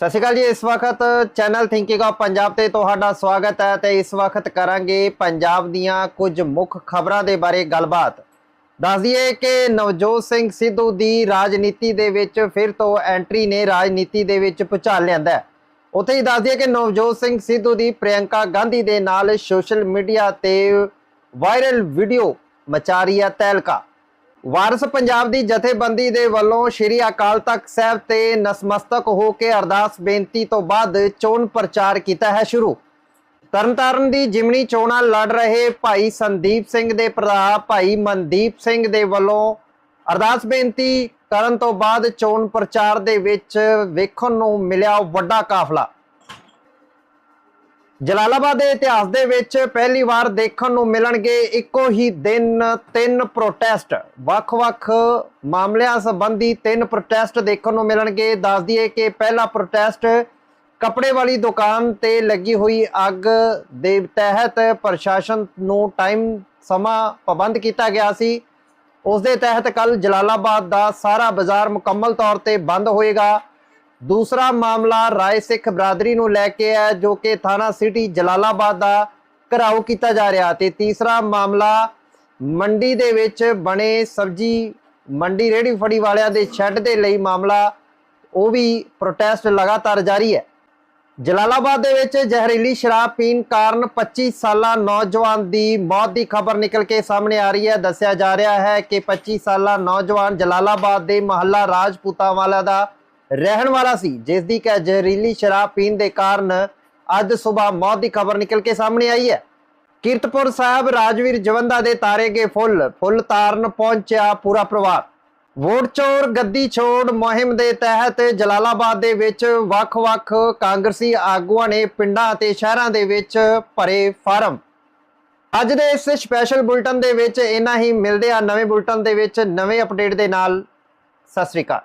ਸਤਿ ਸ਼੍ਰੀ ਅਕਾਲ ਜੀ, ਇਸ ਵਕਤ ਚੈਨਲ ਥਿੰਕਿੰਗ ਆਫ ਪੰਜਾਬ ਤੇ ਤੁਹਾਡਾ ਸਵਾਗਤ ਹੈ ਤੇ ਇਸ ਵਕਤ ਕਰਾਂਗੇ ਪੰਜਾਬ ਦੀਆਂ ਕੁਝ ਮੁੱਖ ਖਬਰਾਂ ਦੇ ਬਾਰੇ ਗੱਲਬਾਤ। ਦੱਸ ਦਈਏ ਕਿ ਨਵਜੋਤ ਸਿੰਘ ਸਿੱਧੂ ਦੀ ਰਾਜਨੀਤੀ ਦੇ ਵਿੱਚ ਫਿਰ ਤੋਂ ਐਂਟਰੀ ਨੇ ਰਾਜਨੀਤੀ ਦੇ ਵਿੱਚ ਭੁਚਾਲ ਲਿਆਂਦਾ ਉੱਥੇ ਹੀ ਦੱਸ ਦਈਏ ਕਿ ਨਵਜੋਤ ਸਿੰਘ ਸਿੱਧੂ ਦੀ ਪ੍ਰਿਯੰਕਾ ਗਾਂਧੀ ਦੇ ਨਾਲ ਸੋਸ਼ਲ ਮੀਡੀਆ ਤੇ ਵਾਇਰਲ ਵੀਡੀਓ ਮਚਾ ਰਹੀ ਹੈ ਤਹਿਲਕਾ। ਵਾਰਸ ਪੰਜਾਬ ਦੀ ਜਥੇਬੰਦੀ ਦੇ ਵੱਲੋਂ ਸ਼੍ਰੀ ਅਕਾਲ ਤਖਤ ਸਾਹਿਬ ਤੇ ਨਸਮਸਤਕ ਹੋ ਕੇ ਅਰਦਾਸ ਬੇਨਤੀ ਤੋਂ ਬਾਅਦ ਚੋਣ ਪ੍ਰਚਾਰ ਕੀਤਾ ਹੈ ਸ਼ੁਰੂ। ਤਰਨਤਾਰਨ ਦੀ ਜਿਮਣੀ ਚੋਣਾਂ ਲੜ ਰਹੇ ਭਾਈ ਸੰਦੀਪ ਸਿੰਘ ਦੇ ਭਰਾ ਭਾਈ ਮਨਦੀਪ ਸਿੰਘ ਦੇ ਵੱਲੋਂ ਅਰਦਾਸ ਬੇਨਤੀ ਕਰਨ ਤੋਂ ਬਾਅਦ ਚੋਣ ਪ੍ਰਚਾਰ ਦੇ ਵਿੱਚ ਵੇਖਣ ਨੂੰ ਮਿਲਿਆ ਵੱਡਾ ਕਾਫਲਾ। ਜਲਾਲਾਬਾਦ ਦੇ ਇਤਿਹਾਸ ਦੇ ਵਿੱਚ ਪਹਿਲੀ ਵਾਰ ਦੇਖਣ ਨੂੰ ਮਿਲਣਗੇ ਇੱਕੋ ਹੀ ਦਿਨ ਤਿੰਨ ਪ੍ਰੋਟੈਸਟ ਵੱਖ-ਵੱਖ ਮਾਮਲਿਆਂ ਸੰਬੰਧੀ ਤਿੰਨ ਪ੍ਰੋਟੈਸਟ ਦੇਖਣ ਨੂੰ ਮਿਲਣਗੇ। ਦੱਸ ਦਈਏ ਕਿ ਪਹਿਲਾ ਪ੍ਰੋਟੈਸਟ ਕੱਪੜੇ ਵਾਲੀ ਦੁਕਾਨ ਤੇ ਲੱਗੀ ਹੋਈ ਅੱਗ ਦੇ ਤਹਿਤ ਪ੍ਰਸ਼ਾਸਨ ਨੂੰ ਟਾਈਮ ਸਮਾਂ ਪਾਬੰਦ ਕੀਤਾ ਗਿਆ ਸੀ। ਉਸ ਦੇ ਤਹਿਤ ਕੱਲ ਜਲਾਲਾਬਾਦ ਦਾ ਸਾਰਾ ਬਾਜ਼ਾਰ ਮੁਕੰਮਲ ਤੌਰ ਤੇ ਬੰਦ ਹੋਏਗਾ। ਦੂਸਰਾ ਮਾਮਲਾ ਰਾਏ ਸਿੱਖ ਬਰਾਦਰੀ ਨੂੰ ਲੈ ਕੇ ਹੈ, ਜੋ ਕਿ ਥਾਣਾ ਸਿਟੀ ਜਲਾਲਾਬਾਦ ਦਾ ਘਰਾਓ ਕੀਤਾ ਜਾ ਰਿਹਾ ਤੇ ਤੀਸਰਾ ਮਾਮਲਾ ਮੰਡੀ ਦੇ ਵਿੱਚ ਬਣੇ ਸਬਜੀ ਮੰਡੀ ਰੇੜੀ ਫੜੀ ਵਾਲਿਆਂ ਦੇ ਸ਼ੈੱਡ ਦੇ ਲਈ ਮਾਮਲਾ, ਉਹ ਵੀ ਪ੍ਰੋਟੈਸਟ ਲਗਾਤਾਰ ਜਾਰੀ ਹੈ। ਜਲਾਲਾਬਾਦ ਦੇ ਵਿੱਚ ਜ਼ਹਿਰੀਲੀ ਸ਼ਰਾਬ ਪੀਣ ਕਾਰਨ 25 ਸਾਲਾ ਨੌਜਵਾਨ ਦੀ ਮੌਤ ਦੀ ਖਬਰ ਨਿਕਲ ਕੇ ਸਾਹਮਣੇ ਆ ਰਹੀ ਹੈ। ਦੱਸਿਆ ਜਾ ਰਿਹਾ ਹੈ ਕਿ 25 ਸਾਲਾ ਨੌਜਵਾਨ ਜਲਾਲਾਬਾਦ ਦੇ ਮਹੱਲਾ ਰਾਜਪੂਤਾਂ ਵਾਲਾ ਦਾ ਰਹਿਣ ਵਾਲਾ ਸੀ ਜਿਸ ਦੀ ਕਿ ਜ਼ਹਿਰੀਲੀ ਸ਼ਰਾਬ ਪੀਣ ਦੇ ਕਾਰਨ ਅੱਜ ਸਵੇਰ ਮੌਤ ਦੀ ਖਬਰ ਨਿਕਲ ਕੇ ਸਾਹਮਣੇ ਆਈ ਹੈ। ਕੀਰਤਪੁਰ ਸਾਹਿਬ ਰਾਜਵੀਰ ਜਵੰਦਾ ਦੇ ਤਾਰੇ ਗਏ ਫੁੱਲ ਫੁੱਲ ਤਾਰਨ ਪਹੁੰਚਿਆ ਪੂਰਾ ਪਰਿਵਾਰ। ਵੋਟ ਚੋਰ, ਗੱਦੀ ਛੋੜ ਮੁਹਿੰਮ ਦੇ ਤਹਿਤ ਜਲਾਲਾਬਾਦ ਦੇ ਵਿੱਚ ਵੱਖ-ਵੱਖ ਕਾਂਗਰਸੀ ਆਗੂਆਂ ਨੇ ਪਿੰਡਾਂ ਅਤੇ ਸ਼ਹਿਰਾਂ ਦੇ ਵਿੱਚ ਭਰੇ ਫਾਰਮ। ਅੱਜ ਦੇ ਇਸ ਸਪੈਸ਼ਲ ਬੁਲਟਨ ਦੇ ਵਿੱਚ ਇੰਨਾ ਹੀ, ਮਿਲਦੇ ਆ ਨਵੇਂ ਬੁਲਟਨ ਦੇ ਵਿੱਚ ਨਵੇਂ ਅਪਡੇਟ ਦੇ ਨਾਲ। ਸਤਿ ਸ੍ਰੀ ਅਕਾਲ।